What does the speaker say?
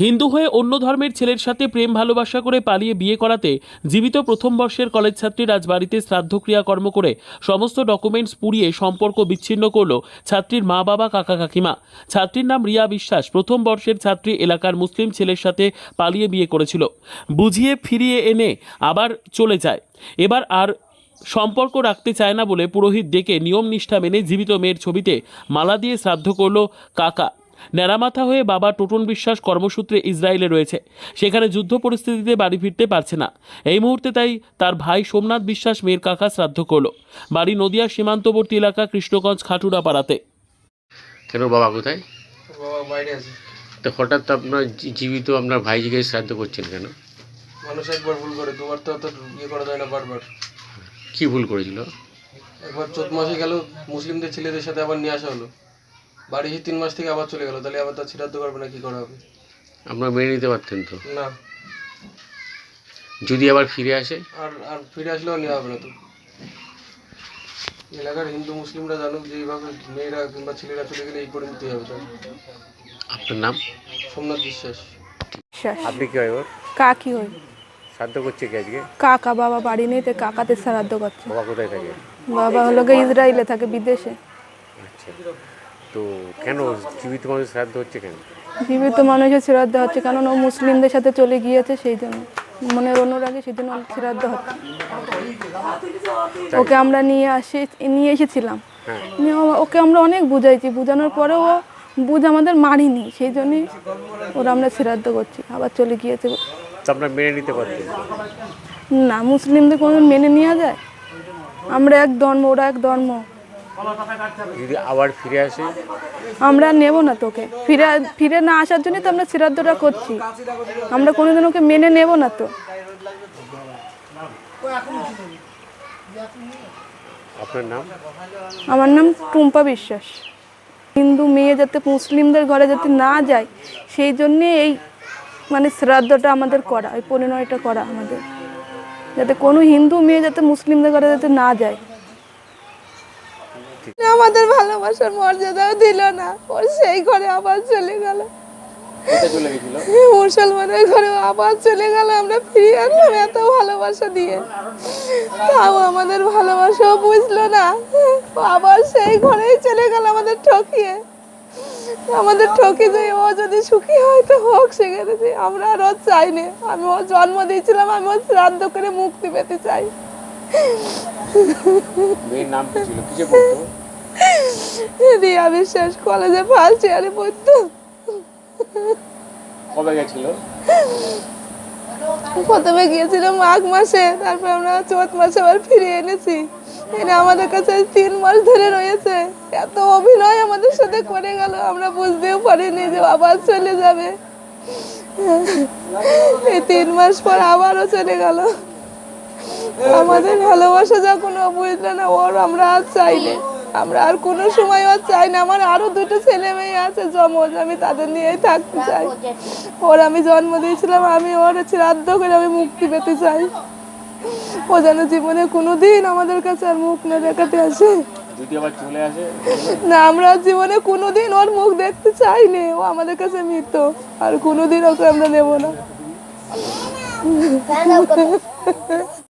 হিন্দু হয়ে অন্য ধর্মের ছেলের সাথে প্রেম ভালোবাসা করে পালিয়ে বিয়ে করাতে জীবিত প্রথম বর্ষের কলেজ ছাত্রী রাজবাড়িতে শ্রাদ্ধক্রিয়া কর্ম করে সমস্ত ডকুমেন্টস পুড়িয়ে সম্পর্ক বিচ্ছিন্ন করল ছাত্রীর মা বাবা, কাকা কাকিমা। ছাত্রীর নাম রিয়া বিশ্বাস। প্রথম বর্ষের ছাত্রী এলাকার মুসলিম ছেলের সাথে পালিয়ে বিয়ে করেছিল। বুঝিয়ে ফিরিয়ে এনে আবার চলে যায়। এবার আর সম্পর্ক রাখতে চায় না বলে পুরোহিত ডেকে নিয়ম নিষ্ঠা মেনে জীবিত মেয়ের ছবিতে মালা দিয়ে শ্রাদ্ধ করল কাকা। ন্যাড়ামাথা হয়ে বাবা টোটন বিশ্বাস কর্মসূত্রে ইসরায়েলে রয়েছে। সেখানে যুদ্ধ পরিস্থিতিতে বাড়ি ফিরতে পারছে না। এই মুহূর্তে তাই তার ভাই সোমনাথ বিশ্বাস মেয়ের কাকা শ্রাদ্ধ করল। বাড়ি নদিয়া সীমান্তবর্তী এলাকা কৃষ্ণগঞ্জ খাটুরা পাড়াতে কেন বাবা কোথায়? বাবা বাইরে আছে। তো হঠাৎ আপনার জীবিত আপনার ভাইজিকে শ্রাদ্ধ করছেন কেন? মানুষ একবার ভুল করে দুবার তো অত ইয়ে করা যায় না বারবার। কি ভুল করেছিল? একবার চোদ্দ মাসে গেল মুসলিমদের ছেলেদের সাথে আবার নিয়ে আসা হলো। বাড়ি তিন মাস থেকে আবার চলে গেল তাহলে আবার তার ছিটাদ্দ করবে না কি করা হবে? আপনারা মেনে নিতে পারতেন তো? না। যদি আবার ফিরে আসে? আর আর ফিরে আসলেও নেওয়া হবে না তো। এলাকার হিন্দু মুসলিমরা জানুক যে এইভাবে মেয়েরা কিংবা ছেলেরা চলে গেলে এই পরিণতি হবে তার আপনার নাম? সোমনাথ বিশ্বাস। বিশ্বাস। আপনি কি হয় ওর? কাকি হই শ্রাদ্ধ করছে কি আজকে? কাকা বাবা বাড়ি নেই তো কাকাতে শ্রাদ্ধ করছে। বাবা কোথায় থাকে? বাবা হলো গিয়ে ইসরায়েলে থাকে বিদেশে। আচ্ছা। তো কেন জীবিত মানুষ শ্রাদ্ধ হচ্ছে কেন? জীবিত মানুষের শ্রাদ্ধ হচ্ছে কারণ ও মুসলিমদের সাথে চলে গিয়েছে সেই জন্য। মনের অনুরাগে ওর শ্রাদ্ধ হচ্ছে ওকে আমরা নিয়ে আসি নিয়ে এসেছিলাম। হ্যাঁ। ওকে আমরা অনেক বুঝাইছি। বোঝানোর পরেও ও বুঝ আমাদের মারিনি সেই জন্যই ওরা আমরা শ্রাদ্ধ করছি। আবার চলে গিয়েছে। আপনারা মেনে নিতে পারতেন? না মুসলিমদের কোনো মেনে নেওয়া যায়? আমরা এক ধর্ম ওরা এক ধর্ম। যদি আবার ফিরে আসে? আমরা নেব না তোকে। ফিরে ফিরে না আসার জন্য তো আমরা শ্রাদ্ধটা করছি। আমরা কোনোদিন ওকে মেনে নেব না তো। আপনার নাম? আমার নাম টুম্পা বিশ্বাস। হিন্দু মেয়ে যাতে মুসলিমদের ঘরে যাতে না যায় সেই জন্যে এই মানে শ্রাদ্ধটা আমাদের করা এই পরিণয়টা করা আমাদের। যাতে কোনো হিন্দু মেয়ে যাতে মুসলিমদের ঘরে যাতে না যায়। আমাদের ভালোবাসার মর্যাদাও দিল না। ওর সেই ঘরে আবার চলে গেল। মুসলমানের ঘরে আবার চলে গেল। আমরা ফিরে আনলাম এত ভালোবাসা দিয়ে। তাও আমাদের ভালোবাসাও বুঝলো না। আবার সেই ঘরেই চলে গেল আমাদের ঠকিয়ে। আমাদের ঠকি যে ও যদি সুখী হয় তো হোক সেখানে আমরা আর চাই না। আমি ওর জন্ম দিয়েছিলাম আমি ওর শ্রাদ্ধ করে মুক্তি পেতে চাই। মেয়ের নাম কি ছিল? কিসে পড়তো? রিয়া বিশ্বাস কলেজে ফার্স্ট ইয়ারে পড়তো। কবে গেছিল? প্রথমে গিয়েছিলাম মাঘ মাসে তারপর আমরা চৈত মাসে আবার ফিরে এনেছি। এনে আমাদের কাছে তিন মাস ধরে রয়েছে। এত অভিনয় আমাদের সাথে করে গেল আমরা বুঝতেও পারিনি যে আবার চলে যাবে। এই তিন মাস পর আবারও চলে গেল। আমাদের ভালোবাসা যখন বুঝলো না ওর আমরা আর চাই না। আমরা আর কোনো সময় আর চাই না। আমার আরও দুটো ছেলে মেয়ে আছে জমজ আমি তাদের নিয়েই থাকতে চাই। ওর আমি জন্ম দিয়েছিলাম আমি ওর শ্রাদ্ধ করে আমি মুক্তি পেতে চাই। ও যেন জীবনে কোনোদিন আমাদের কাছে আর মুখ না দেখাতে আসে। যদি আবার চলে আসে না আমরা জীবনে কোনোদিন ওর মুখ দেখতে চাই নে। ও আমাদের কাছে মৃত আর কোনোদিন ওকে আমরা নেব না।